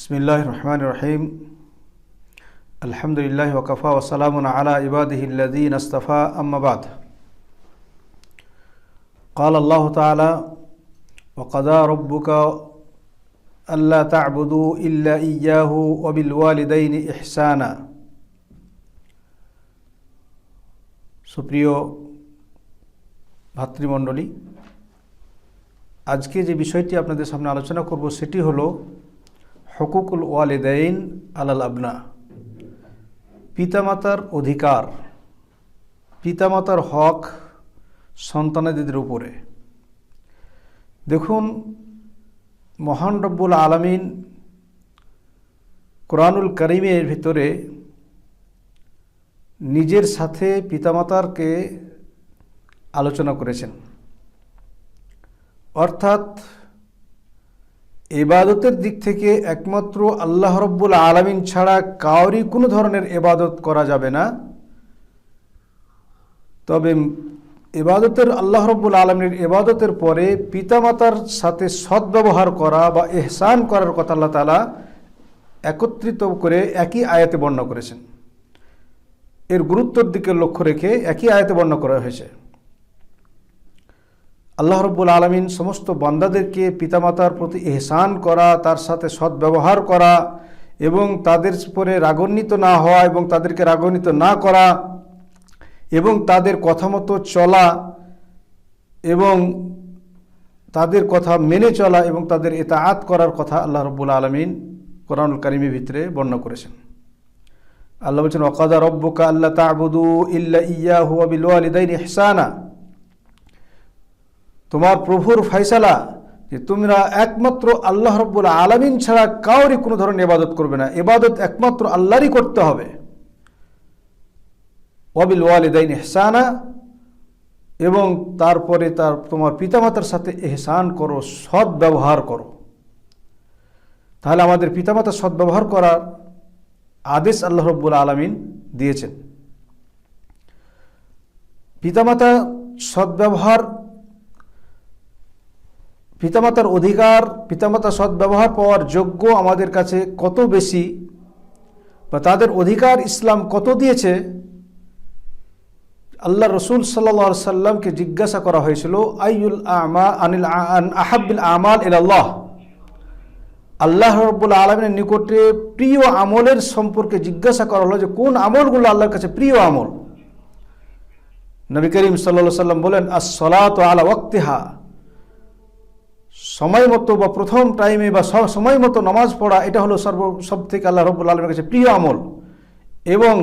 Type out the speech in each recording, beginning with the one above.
بسم الله الرحمن الرحيم الحمد لله وكفى وسلام على عباده الذين اصطفى أما بعد قال الله تعالى وقضى ربك ألا تعبدوا إلا إياه وبالوالدين إحسانا সুপ্রিয় ভাতৃমণ্ডলী আজকে যে বিষয়টি আপনাদের সামনে আলোচনা করব সেটি হলো হকুকুল ওয়ালিদাইন আলাল আবনা। পিতামাতার অধিকার, পিতামাতার হক সন্তানাদিদের উপরে। দেখুন, মহান রব্বুল আলমিন কোরআনুল করিমের ভিতরে নিজের সাথে পিতামাতারকে আলোচনা করেছেন। অর্থাৎ এবাদতের দিক থেকে একমাত্র আল্লাহ রব্বুল আলমিন ছাড়া কাউরই কোনো ধরনের এবাদত করা যাবে না। তবে এবাদতের আল্লাহ রব্বুল আলমীর এবাদতের পরে পিতামাতার সাথে সদ্ব্যবহার করা বা এহসান করার কথা আল্লাহ তালা একত্রিত করে একই আয়াতে বর্ণনা করেছেন। এর গুরুত্বর দিকে লক্ষ্য রেখে একই আয়াতে বর্ণনা করা হয়েছে। আল্লাহ রব্বুল আলমিন সমস্ত বান্দাদেরকে পিতামাতার প্রতি এহসান করা, তার সাথে সদ্ব্যবহার করা এবং তাদের উপরে রাগান্বিত না হওয়া এবং তাদেরকে রাগান্বিত না করা এবং তাদের কথা মতো চলা এবং তাদের কথা মেনে চলা এবং তাদের এতাআত করার কথা আল্লাহ রব্বুল আলমিন কোরআনুল কারিমের ভিতরে বর্ণনা করেছেন। আল্লাহ বলছেন ওকাদা রব্বুকা আল্লাহ তাবুদু ইল্লা ইয়া হুয়া বিল ইহসানা। তোমার প্রভুর ফয়সালা যে তোমরা একমাত্র আল্লাহ রব্বুল আলমিন ছাড়া কাউরই কোনো ধরনের এবাদত করবে না। এবাদত একমাত্র আল্লাহরই করতে হবে। ওয়াবিল ওয়ালিদাইন এহসানা এবং তারপরে তার তোমার পিতামাতার সাথে এহসান করো সৎ ব্যবহার করো। তাহলে আমাদের পিতামাতার সৎ ব্যবহার করার আদেশ আল্লাহ রব্বুল আলমিন দিয়েছেন। পিতামাতা সদ্ব্যবহার পিতামাতার অধিকার, পিতামাতা সদ্ব্যবহার পাওয়ার যোগ্য আমাদের কাছে কত বেশি বা তাদের অধিকার ইসলাম কত দিয়েছে? আল্লাহ রসুল সাল্লা সাল্লামকে জিজ্ঞাসা করা হয়েছিল আইউল আমা আনিল আহাবিল আমাল আল্লাহ আল্লাহ রব্বুল আলমিনের নিকটে প্রিয় আমলের সম্পর্কে জিজ্ঞাসা করা হলো যে, কোন আমলগুলো আল্লাহর কাছে প্রিয় আমল? নবী করিম সাল্লা সাল্লাম বলেন আসলাত আলা ওয়াক্তিহা। সময় মতো বা প্রথম টাইমে বা সময় মতো নামাজ পড়া, এটা হলো সর্ব সব থেকে আল্লাহ রব্বুল আলমের কাছে প্রিয় আমল। এবং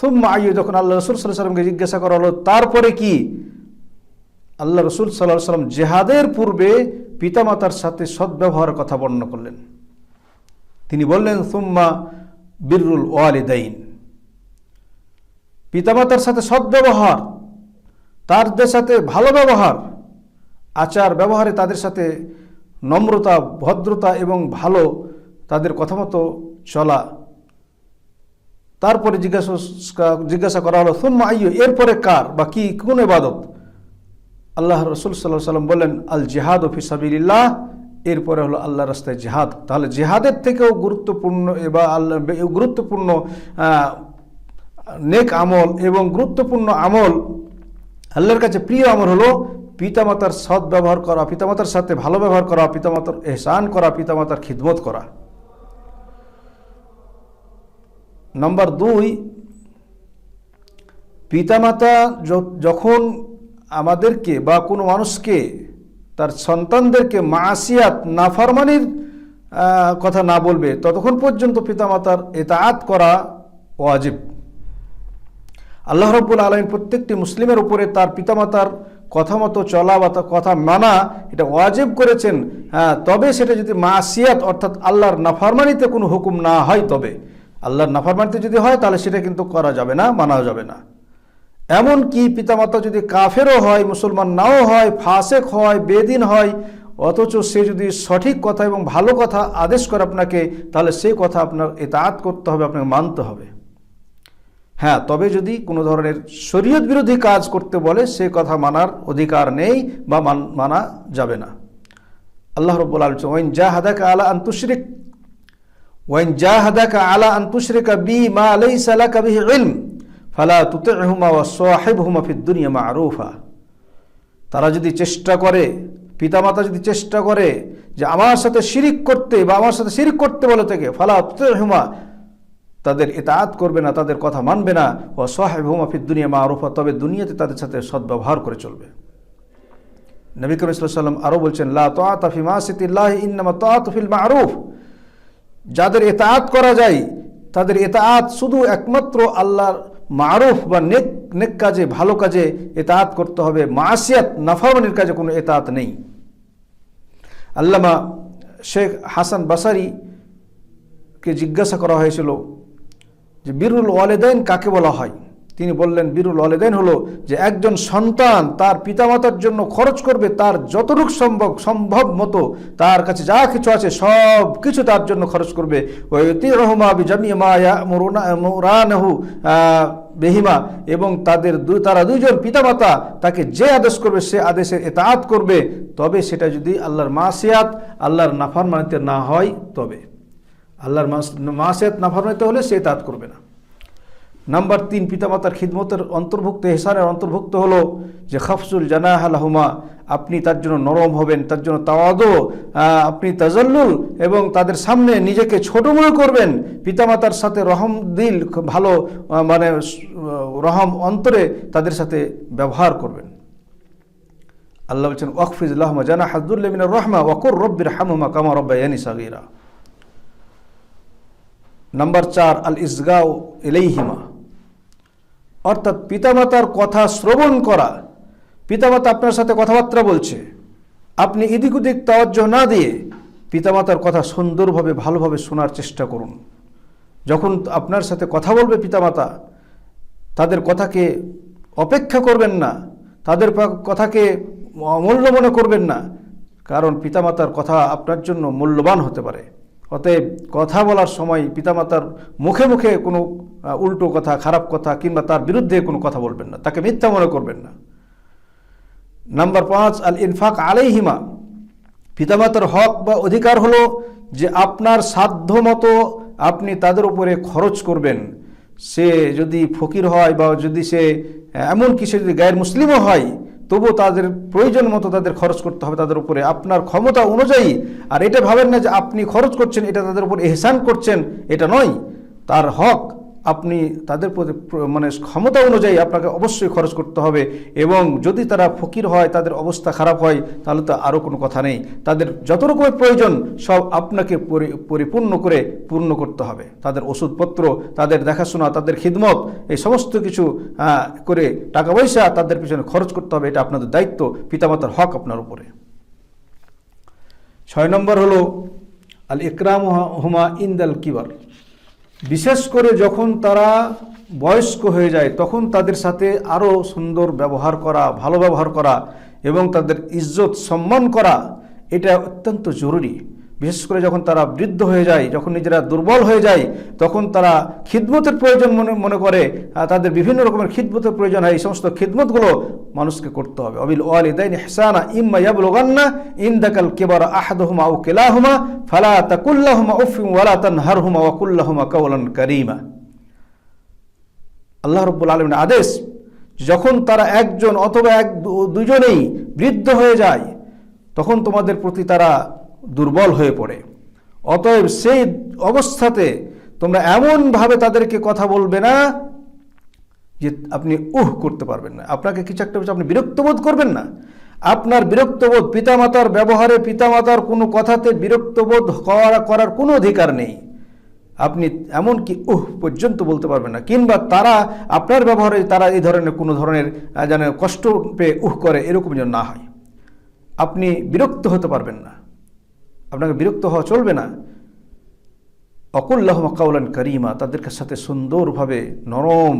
সুম্মা আয়ু যখন আল্লাহ রসুল সাল্লাহ সাল্লামকে জিজ্ঞাসা করা হলো, তারপরে কি? আল্লাহ রসুল সাল্লাহ সাল্লাম জেহাদের পূর্বে পিতামাতার সাথে সদ্ব্যবহারের কথা বর্ণনা করলেন। তিনি বললেন, সুম্মা বিরুল ওয়ালিদাইন। পিতামাতার সাথে সদ্ব্যবহার তাদের সাথে ভালো ব্যবহার আচার ব্যবহারে তাদের সাথে নম্রতা, ভদ্রতা এবং ভালো তাদের কথা মতো চলা। তারপরে জিজ্ঞাসা জিজ্ঞাসা করা হলো, সুম্মা আইয়ু, এরপরে কার বা কি, কোন এবাদত আল্লাহ রসুল সাল্লাহ সাল্লাম বললেন আল জেহাদ ফিসাবিল্লাহ এরপরে হলো আল্লাহ রাস্তায় জেহাদ। তাহলে জেহাদের থেকেও গুরুত্বপূর্ণ এবার আল্লাহ গুরুত্বপূর্ণ নেক আমল এবং গুরুত্বপূর্ণ আমল আল্লাহর কাছে প্রিয় আমল হলো পিতামাতার সৎ ব্যবহার করা, পিতামাতার সাথে ভালো ব্যবহার করা, পিতামাতার এহসান করা, পিতামাতার খিদমত করা। নম্বর দুই, পিতামাতা যখন আমাদেরকে বা কোনো মানুষকে, তার সন্তানদেরকে মাসিয়াত, নাফরমানির কথা না বলবে, ততক্ষণ পর্যন্ত পিতামাতার এতায়াত করা ওয়াজিব। আল্লাহ রব্বুল আলমিন প্রত্যেকটি মুসলিমের উপরে তার পিতামাতার কথা মতো চলা বা কথা মানা, এটা ওয়াজিব করেছেন হ্যাঁ তবে সেটা যদি মাসিয়াত, অর্থাৎ আল্লাহর নাফারমানিতে কোনো হুকুম না হয় তবে। আল্লাহর নাফারমানিতে যদি হয়, তাহলে সেটা কিন্তু করা যাবে না মানা যাবে না। এমন কি পিতামাতা যদি কাফেরও হয়, মুসলমান নাও হয়, ফাসেক হয়, বেদিন হয়, অথচ সে যদি সঠিক কথা এবং ভালো কথা আদেশ করে আপনাকে, তাহলে সেই কথা আপনার এতায়াত করতে হবে, আপনাকে মানতে হবে। হ্যাঁ তবে যদি কোনো ধরনের শরীয়ত বিরোধী কাজ করতে বলে, সে কথা মানার অধিকার নেই বা মানা যাবে না। আল্লাহ রব্বুল আলম ওয়াইন যা হাদাকা আলা আন্তুশরিক ওয়াইন জাহাদাকা আলা আন তুশরিকা বি মা লাইসা সালা বিহি ইলম, ফালা তুতি'হুমা ওয়া সাহিবহুমা ফিদ দুনিয়া মা আরুফা তারা যদি চেষ্টা করে, পিতামাতা যদি চেষ্টা করে যে আমার সাথে শিরিক করতে বা আমার সাথে শিরিক করতে বলে থেকে ফালা তুতি'হুমা তাদের ইতাআত করবে না, তাদের কথা মানবে না। ও সাহেবহুমা ফিদ দুনিয়া মা'রুফা, তবে দুনিয়াতে তাদের সাথে সদ্ব্যবহার করে চলবে। নবী করিম ওয়াসাল্লাম আরও বলছেন, লা তাআতা ফি মাসিতিল্লাহি, ইন্নামা তাআতু ফিল মা'রুফ। যাদের এতাআত করা যায়, তাদের এতাআত শুধু একমাত্র আল্লাহর মারুফ বা নেক নেক কাজে, ভালো কাজে এতাআত করতে হবে। মাসিয়াত নাফামানির কাজে কোনো এতাআত নেই। আল্লামা শেখ হাসান বাসারিকে জিজ্ঞাসা করা হয়েছিল যে বীরুল ওয়ালেদাইন কাকে বলা হয়? তিনি বললেন, বীরুল ওয়ালেদাইন হলো যে একজন সন্তান, তার পিতামাতার জন্য খরচ করবে, তার যতটুকু সম্ভব সম্ভব মতো, তার কাছে যা কিছু আছে সব কিছু তার জন্য খরচ করবে। রহমা বেহিমা, এবং তাদের দু, তারা দুইজন পিতামাতা, তাকে যে আদেশ করবে, সে আদেশের এতাআত করবে। তবে সেটা যদি আল্লাহর মাসিয়াত, আল্লাহর নাফার মানিতে না হয়, তবে। আল্লাহর মাসিয়াত নাফারমানিতে হলে সে এতাআত করবে না। নাম্বার তিন, পিতামাতার খিদমতের অন্তর্ভুক্ত হেসানের অন্তর্ভুক্ত হলো যে, খাফসুল জানাহ আলাহুমা আপনি তার জন্য নরম হবেন, তার জন্য তাওয়াদো আপনি তাজাল্লুল এবং তাদের সামনে নিজেকে ছোট মনে করবেন। পিতামাতার সাথে রহম দিল, ভালো মানে রহম অন্তরে তাদের সাথে ব্যবহার করবেন। আল্লাহ বলছেন ওয়াকফিজুল্লাহমা জানা হাজদুল্লামিন রহমা ওয়াকুর রব্বির হামুমা কামা রব্বায়ানি সাগিরা। নাম্বার চার আল ইসগাও এলেইহিমা অর্থাৎ পিতামাতার কথা শ্রবণ করা। পিতামাতা আপনার সাথে কথাবার্তা বলছে। আপনি এদিক ওদিক তাওয়াজ্য না দিয়ে পিতামাতার কথা সুন্দরভাবে, ভালোভাবে শোনার চেষ্টা করুন। যখন আপনার সাথে কথা বলবে পিতামাতা, তাদের কথাকে অপেক্ষা করবেন না। তাদের কথাকে অমূল্য মনে করবেন না। কারণ পিতামাতার কথা আপনার জন্য মূল্যবান হতে পারে। অতএব কথা বলার সময় পিতামাতার মুখে মুখে কোনো উল্টো কথা, খারাপ কথা কিংবা তার বিরুদ্ধে কোনো কথা বলবেন না। তাকে মিথ্যা মনে করবেন না। নাম্বার পাঁচ আল ইনফাক আলাইহিমা। পিতামাতার হক বা অধিকার হলো যে আপনার সাধ্য মতো আপনি তাদের উপরে খরচ করবেন। সে যদি ফকির হয় বা যদি সে এমন কি সে যদি গায়ের মুসলিমও হয় তবুও তাদের প্রয়োজন মতো তাদের খরচ করতে হবে তাদের উপরে। আপনার ক্ষমতা অনুযায়ী, আর এটা ভাবেন না যে আপনি খরচ করছেন, এটা তাদের উপর এহসান করছেন, এটা নয়। তার হক আপনি তাদের প্রতি মানে ক্ষমতা অনুযায়ী আপনাকে অবশ্যই খরচ করতে হবে এবং যদি তারা ফকির হয়, তাদের অবস্থা খারাপ হয়, তাহলে তো আরও কোনো কথা নেই। তাদের যত রকমের প্রয়োজন, সব আপনাকে পরি- পরিপূর্ণ করে পূর্ণ করতে হবে। তাদের ওষুধপত্র, তাদের দেখাশোনা, তাদের খিদমত, এই সমস্ত কিছু করে টাকা পয়সা তাদের পিছনে খরচ করতে হবে, এটা আপনাদের দায়িত্ব, পিতামাতার হক আপনার উপরে। ছয় নম্বর হলো আল ইকরাম হুমা ইন্দাল কিবার। বিশেষ করে যখন তারা বয়স্ক হয়ে যায়, তখন তাদের সাথে আরও সুন্দর ব্যবহার করা, ভালো ব্যবহার করা এবং তাদের ইজ্জত সম্মান করা, এটা অত্যন্ত জরুরি। বিশেষ করে যখন তারা বৃদ্ধ হয়ে যায়, যখন নিজেরা দুর্বল হয়ে যায়, তখন তারা খিদমতের প্রয়োজন মনে মনে করে তাদের বিভিন্ন রকমের খিদমতের প্রয়োজন হয়। এই সমস্ত খিদমতগুলো মানুষকে করতে হবে। অবিল ওয়ালিদাইন ইহসানা ইম্মা ইয়াবলুগান্না ইনদাকাল কিবারা আহাদুহুমা আও কিলাহুমা ফালা তাকুল্লাহুমা উফিন ওয়ালা তানহারহুমা ওয়া কুল্লাহুমা কাওলান কারীমা। আল্লাহ রব্বুল আলমের আদেশ, যখন তারা একজন অথবা এক, দুজনেই বৃদ্ধ হয়ে যায়, তখন তোমাদের প্রতি তারা দুর্বল হয়ে পড়ে। অতএব সেই অবস্থাতে তোমরা এমনভাবে তাদেরকে কথা বলবে না যে আপনি উহ করতে পারবেন না। আপনাকে কিছু একটা আপনি বিরক্তবোধ করবেন না। আপনার বিরক্তবোধ পিতামাতার ব্যবহারে, পিতামাতার কোনো কথাতে বিরক্তবোধ করা করার কোনো অধিকার নেই। আপনি এমনকি উহ পর্যন্ত বলতে পারবেন না। কিংবা তারা আপনার ব্যবহারে, তারা এই ধরনের কোনো ধরনের যেন কষ্ট পেয়ে উহ করে, এরকম যেন না হয়। আপনি বিরক্ত হতে পারবেন না। আপনাকে বিরক্ত হওয়া চলবে না। অকুল্লাহ কাউলান করিমা তাদের সাথে সুন্দরভাবে, নরম,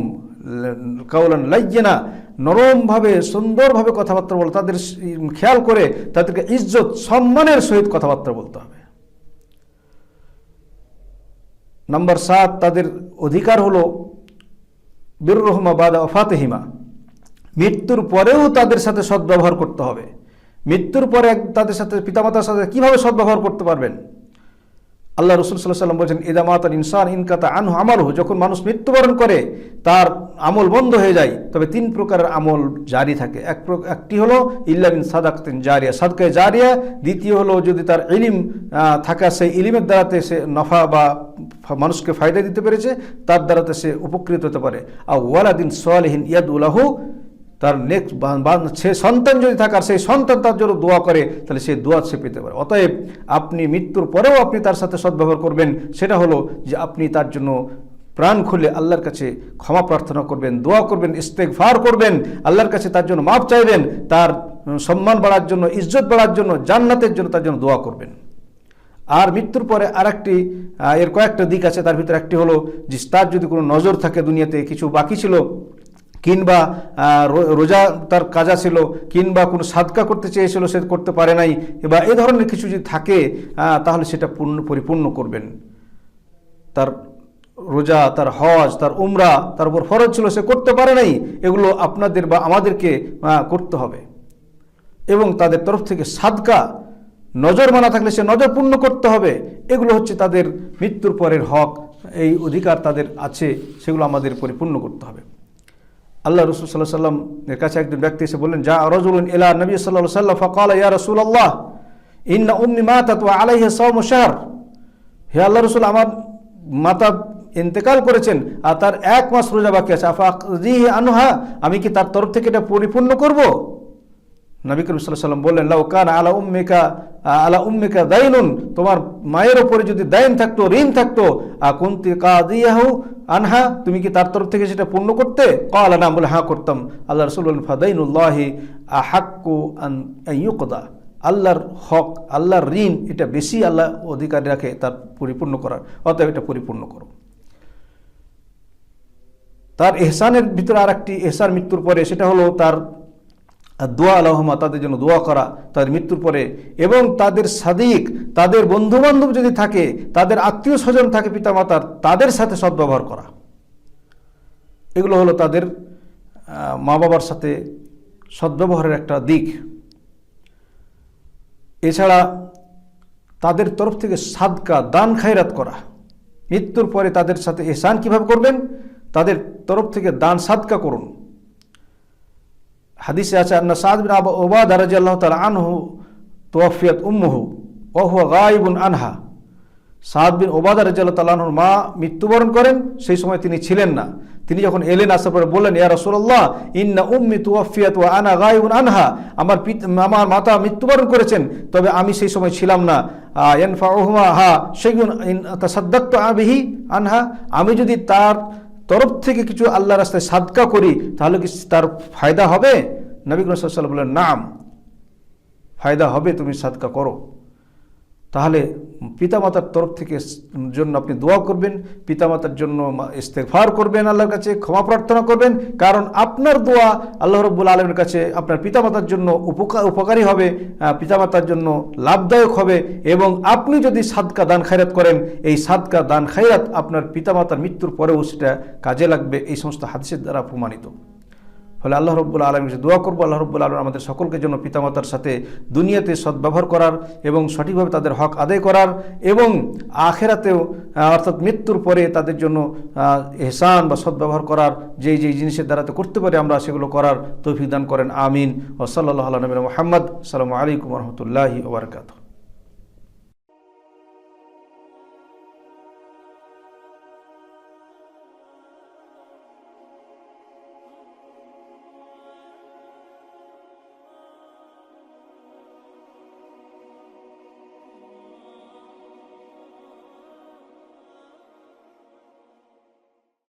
কাউলান লাইজেনা নরমভাবে, সুন্দরভাবে কথাবার্তা বলে, তাদের খেয়াল করে তাদেরকে ইজ্জত, সম্মানের সহিত কথাবার্তা বলতে হবে। নাম্বার সাত, তাদের অধিকার হলো বীর রহমা বাদা ফাতেহিমা মৃত্যুর পরেও তাদের সাথে সদ্ব্যবহার করতে হবে। মৃত্যুর পরে তাদের সাথে, পিতামাতার সাথে কীভাবে সদ্ব্যবহার করতে পারবেন? আল্লাহ রসুল সাল্লাহ সাল্লাম বলছেন ইদামাতাল ইনসান ইনকাতা আনহু আমালহু। যখন মানুষ মৃত্যুবরণ করে, তার আমল বন্ধ হয়ে যায়। তবে তিন প্রকারের আমল জারি থাকে। এক একটি হলো ইল্লাবিন সাদাকতিন জারিয়া। সাদকায় জারিয়া। দ্বিতীয় হলো, যদি তার ইলিম থাকা সেই ইলিমের দ্বারাতে সে নফা বা মানুষকে ফায়দা দিতে পেরেছে, তার দ্বারাতে সে উপকৃত হতে পারে। আর ওয়ালাদিন সোয়ালহীন ইয়াদ উলাহু তার নেক্সট সে সন্তান যদি থাকার সেই সন্তান তার জন্য দোয়া করে তাহলে সেই দোয়া সে পেতে পারে। অতএব আপনি মৃত্যুর পরেও আপনি তার সাথে সদ্ব্যবহার করবেন। সেটা হলো যে আপনি তার জন্য প্রাণ খুলে আল্লাহর কাছে ক্ষমা প্রার্থনা করবেন দোয়া করবেন ইস্তেকফার করবেন আল্লাহর কাছে তার জন্য মাপ চাইবেন তার সম্মান বাড়ার জন্য ইজ্জত বাড়ার জন্য জান্নাতের জন্য তার জন্য দোয়া করবেন। আর মৃত্যুর পরে আরেকটি আহ, এর কয়েকটা দিক আছে তার ভিতরে একটি হলো যে তার যদি কোনো নজর থাকে দুনিয়াতে কিছু বাকি ছিল কিংবা রোজা তার কাজা ছিল, কিংবা কোনো সাদকা করতে চেয়েছিল সে করতে পারে নাই, বা এ ধরনের কিছু যদি থাকে তাহলে সেটা পূর্ণ, পরিপূর্ণ করবেন। তার রোজা, তার হজ, তার উমরা, তার উপর ফরজ ছিল, সে করতে পারে নাই, এগুলো আপনাদের বা আমাদেরকে করতে হবে। এবং তাদের তরফ থেকে সাদকা, নজর মানা থাকলে সে নজর পূর্ণ করতে হবে, এগুলো হচ্ছে তাদের মৃত্যুর পরের হক, এই অধিকার তাদের আছে, সেগুলো আমাদের পরিপূর্ণ করতে হবে। আল্লাহ রসুল সাল্লাহ সাল্লাম এর কাছে একজন ব্যক্তি এসে বললেন যা রজুল ইলা নবী সাল্লাহ সাল্লাম ফকাল, ইয়া রসুল আল্লাহ ইন্না উম্মি মাতাত ওয়া আলাইহি সৌম শাহর। হে আল্লাহ রসুল, আমার মাতা ইন্তেকাল করেছেন আর তার এক মাস রোজা বাকি আছে। আফা আনুহা, আমি কি তার তরফ থেকে এটা পরিপূর্ণ করব? নবী করিম সাল্লাহ সাল্লাম বললেন, লাউ কান আলা উম্মিকা আলা উম্মিকা দাইনুন, তোমার মায়ের ওপরে যদি দাইন থাকতো, ঋণ থাকতো কুন্তি কাদিয়াহু আনহা, তুমি কি তার তরফ থেকে সেটা পূর্ণ করতে? কালা না। বলে হ্যাঁ করতাম। আল্লাহ রসুল ফাদাইনুল্লাহি আহাক্কু আন ইউকদা। আল্লাহর হক, আল্লাহর ঋণ, এটা বেশি আল্লাহ অধিকার রাখে তার পরিপূর্ণ করার। অতএব এটা পরিপূর্ণ করো। তার এহসানের ভিতরে আর একটি এহসান মৃত্যুর পরে, সেটা হলো তার দোয়া আলহমা, তাদের জন্য দোয়া করা, তাদের মৃত্যুর পরে। এবং তাদের সাদিক, তাদের বন্ধু বান্ধব যদি থাকে, তাদের আত্মীয় স্বজন থাকে পিতামাতার, তাদের সাথে সদ্ব্যবহার করা। এগুলো হলো তাদের মা বাবার সাথে সদ্ব্যবহারের একটা দিক। এছাড়া তাদের তরফ থেকে সাদকা দান খায়রাত করা। মৃত্যুর পরে তাদের সাথে এহসান কীভাবে করবেন? তাদের তরফ থেকে দান সাদকা করুন। হাদিসে আছে, আন্না সাদ বিন আবু ওবাদা রাদিয়াল্লাহু তাআলা আনহু তোয়াফিয়াত উম্মুহু, ওয়া হুয়া গায়িবুন আনহা। সাদ বিন ওবাদা রাদিয়াল্লাহু তাআলা আনহুর মা মৃত্যুবরণ করেন, সেই সময় তিনি ছিলেন না। তিনি যখন এলেন, আসার পরে বললেন, ইয়া রাসূলুল্লাহ, ইন্না উম্মি তুওয়াফিয়াত ওয়া আনা গায়িবুন আনহা। আমার আমার মাতা মৃত্যুবরণ করেছেন, তবে আমি সেই সময় ছিলাম না। ইয়ানফাউহুমা, হা, শাইউন ইন তাসাদ্দাকতু বিহি আনহা। আমি যদি তার তরফ থেকে কিছু আল্লাহ রাস্তায় সাদকা করি, তাহলে কি তার ফায়দা হবে? নবী সাল্লাল্লাহু বললেন, নাম, ফায়দা হবে, তুমি সাদকা করো। তাহলে পিতামাতার তরফ থেকে জন্য আপনি দোয়া করবেন, পিতামাতার জন্য ইস্তেগফার করবেন, আল্লাহর কাছে ক্ষমা প্রার্থনা করবেন, কারণ আপনার দোয়া আল্লাহ রব্বুল আলমের কাছে আপনার পিতামাতার জন্য উপকার উপকারী হবে পিতামাতার জন্য লাভদায়ক হবে এবং আপনি যদি সাদকা দান খায়রাত করেন, এই সাদকা দান খায়রাত আপনার পিতামাতার মৃত্যুর পরেও সেটা কাজে লাগবে, এই সমস্ত হাদিসের দ্বারা প্রমাণিত। ফলে আল্লাহ রব্বুল আলম দোয়া করব, আল্লাহ রব্বুল আলম আমাদের সকলকে জন্য পিতামাতার সাথে দুনিয়াতে সদ্ব্যবহার করার এবং সঠিকভাবে তাদের হক আদায় করার এবং আখেরাতেও অর্থাৎ মৃত্যুর পরে তাদের জন্য এহসান বা সদ্ব্যবহার করার যেই যেই জিনিসের দ্বারাতে করতে পারি আমরা, সেগুলো করার তৌফিক দান করেন, আমিন। ও সাল্লাহ নবীন মোহাম্মদ। সালামু আলাইকুম রহমতুল্লাহি ওবরকাত